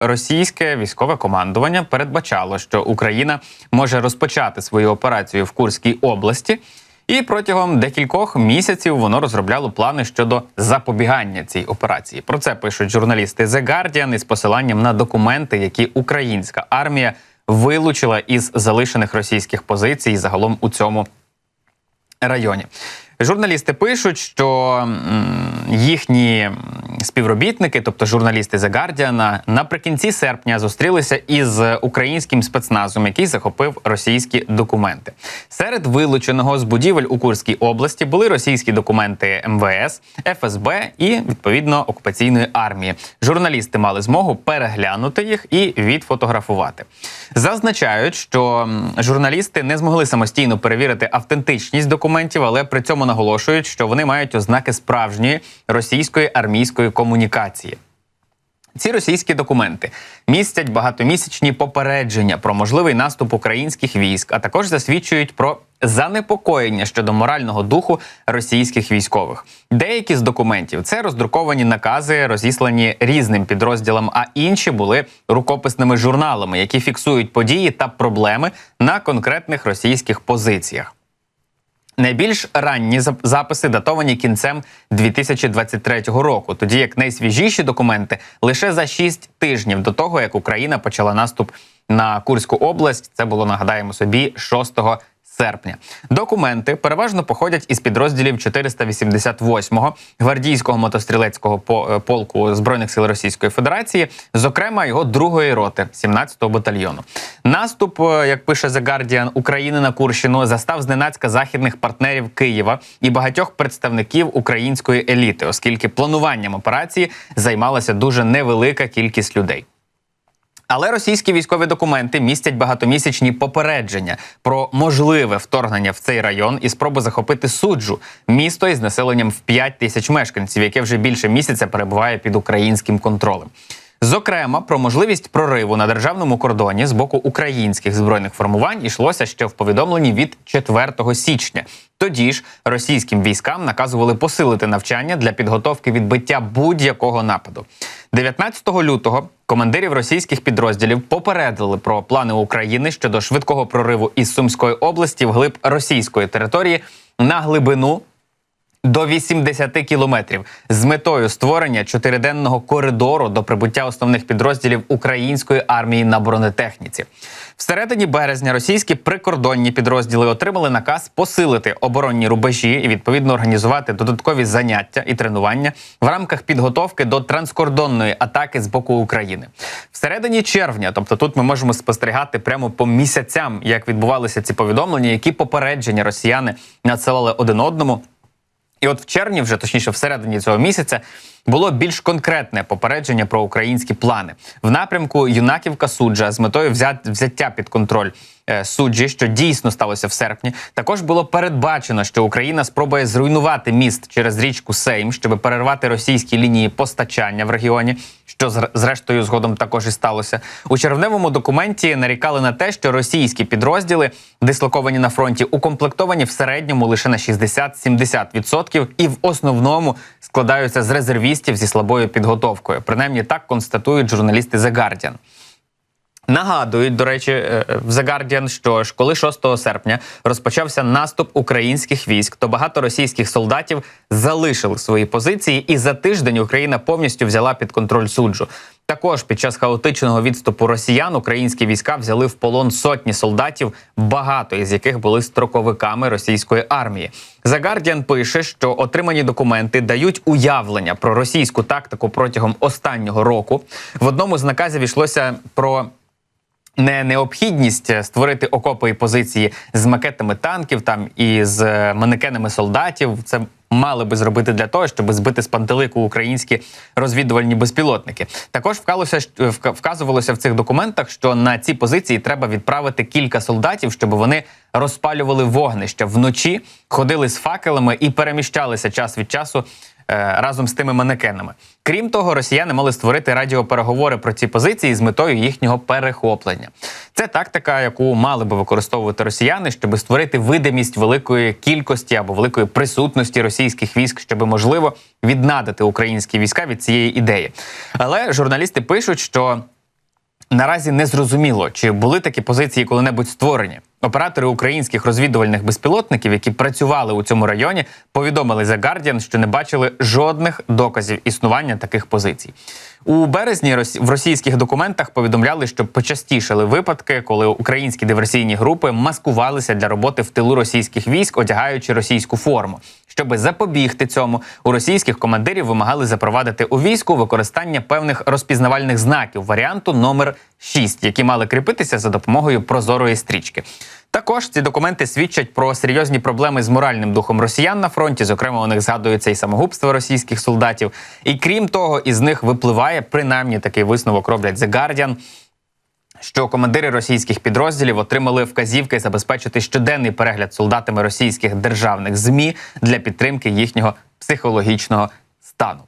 Російське військове командування передбачало, що Україна може розпочати свою операцію в Курській області, і протягом декількох місяців воно розробляло плани щодо запобігання цій операції. Про це пишуть журналісти The Guardian із посиланням на документи, які українська армія вилучила із залишених російських позицій загалом у цьому районі. Журналісти пишуть, що їхні співробітники, тобто журналісти The Guardian, наприкінці серпня зустрілися із українським спецназом, який захопив російські документи. Серед вилученого з будівель у Курській області були російські документи МВС, ФСБ і відповідно окупаційної армії. Журналісти мали змогу переглянути їх і відфотографувати. Зазначають, що журналісти не змогли самостійно перевірити автентичність документів, але при цьому наголошують, що вони мають ознаки справжньої російської армійської комунікації. Ці російські документи містять багатомісячні попередження про можливий наступ українських військ, а також засвідчують про занепокоєння щодо морального духу російських військових. Деякі з документів це роздруковані накази, розіслані різним підрозділам, а інші були рукописними журналами, які фіксують події та проблеми на конкретних російських позиціях. Найбільш ранні записи датовані кінцем 2023 року, тоді як найсвіжіші документи лише за 6 тижнів до того, як Україна почала наступ на Курську область. Це було нагадаємо собі 6 серпня. Документи переважно походять із підрозділів 488-го гвардійського мотострілецького е, полку збройних сил Російської Федерації, зокрема його другої роти 17-го батальйону. Наступ, е, як пише The Guardian, України на Курщину застав зненацька західних партнерів Києва і багатьох представників української еліти, оскільки плануванням операції займалася дуже невелика кількість людей. Але російські військові документи містять багатомісячні попередження про можливе вторгнення в цей район і спробу захопити суджу місто із населенням в 5 тисяч мешканців, яке вже більше місяця перебуває під українським контролем. Зокрема, про можливість прориву на державному кордоні з боку українських збройних формувань йшлося ще в повідомленні від 4 січня. Тоді ж російським військам наказували посилити навчання для підготовки відбиття будь-якого нападу. 19 лютого командирів російських підрозділів попередили про плани України щодо швидкого прориву із Сумської області в глиб російської території на глибину до 80 кілометрів з метою створення чотириденного коридору до прибуття основних підрозділів української армії на бронетехніці. Всередині березня російські прикордонні підрозділи отримали наказ посилити оборонні рубежі і відповідно організувати додаткові заняття і тренування в рамках підготовки до транскордонної атаки з боку України. Всередині червня, тобто тут ми можемо спостерігати прямо по місяцям, як відбувалися ці повідомлення, які попередження росіяни надсилали один одному. І от в червні, вже точніше, всередині цього місяця, було більш конкретне попередження про українські плани в напрямку Юнаківка суджа з метою взят- взяття під контроль е, суджі, що дійсно сталося в серпні. Також було передбачено, що Україна спробує зруйнувати міст через річку Сейм, щоб перервати російські лінії постачання в регіоні. Що зрештою згодом також і сталося у червневому документі. Нарікали на те, що російські підрозділи, дислоковані на фронті, укомплектовані в середньому лише на 60-70% і в основному складаються з резервістів зі слабою підготовкою. Принаймні так констатують журналісти The Guardian. Нагадують, до речі, е, в The Guardian, що ж коли 6 серпня розпочався наступ українських військ, то багато російських солдатів залишили свої позиції, і за тиждень Україна повністю взяла під контроль суджу. Також під час хаотичного відступу росіян українські війська взяли в полон сотні солдатів, багато із яких були строковиками російської армії. The Guardian пише, що отримані документи дають уявлення про російську тактику протягом останнього року. В одному з наказів йшлося про не необхідність створити окопи і позиції з макетами танків там і з е, манекенами солдатів. Це мали би зробити для того, щоб збити з пантелику українські розвідувальні безпілотники. Також вкалося щ- вказувалося в цих документах, що на ці позиції треба відправити кілька солдатів, щоб вони розпалювали вогнище вночі, ходили з факелами і переміщалися час від часу е, разом з тими манекенами. Крім того, росіяни мали створити радіопереговори про ці позиції з метою їхнього перехоплення. Це тактика, яку мали би використовувати росіяни, щоб створити видимість великої кількості або великої присутності російських військ, щоб можливо віднадити українські війська від цієї ідеї. Але журналісти пишуть, що Наразі не зрозуміло, чи були такі позиції коли-небудь створені. Оператори українських розвідувальних безпілотників, які працювали у цьому районі, повідомили The Guardian, що не бачили жодних доказів існування таких позицій. У березні в російських документах повідомляли, що почастішали випадки, коли українські диверсійні групи маскувалися для роботи в тилу російських військ, одягаючи російську форму. Щоби запобігти цьому, у російських командирів вимагали запровадити у війську використання певних розпізнавальних знаків варіанту номер 6, які мали кріпитися за допомогою прозорої стрічки. Також ці документи свідчать про серйозні проблеми з моральним духом росіян на фронті. Зокрема, у них згадується і самогубство російських солдатів. І крім того, із них випливає принаймні такий висновок роблять The Guardian, що командири російських підрозділів отримали вказівки забезпечити щоденний перегляд солдатами російських державних змі для підтримки їхнього психологічного стану.